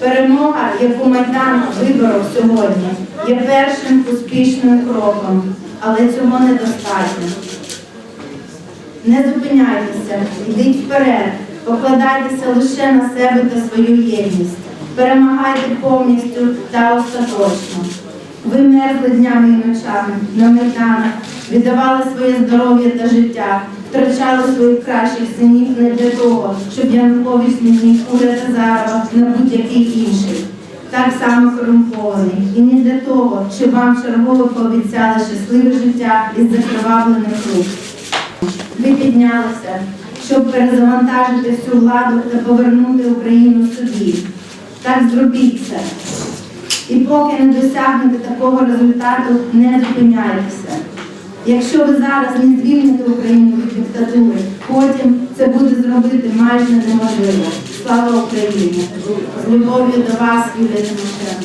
Перемога, яку Майдан виборов сьогодні, є першим успішним кроком, але цього недостатньо. Не зупиняйтеся, йдіть вперед, покладайтеся лише на себе та свою єдність. Перемагайте повністю та остаточно. Ви мерзли днями і ночами на майданах, віддавали своє здоров'я та життя, втрачали своїх кращих синів не для того, щоб Янукович змінив уряд Азарова на будь-який інший. Так само корумпований. І не для того, щоб вам чергово пообіцяли щасливе життя із закривавлених рук. Ви піднялися, щоб перезавантажити всю владу та повернути Україну собі. Так зробіть це. І поки не досягнете такого результату, не зупиняйтеся. Якщо ви зараз не звільните Україну від диктатури, потім це буде зробити майже неможливо. Слава Україні! З любов'ю до вас, Юлія Тимошенко.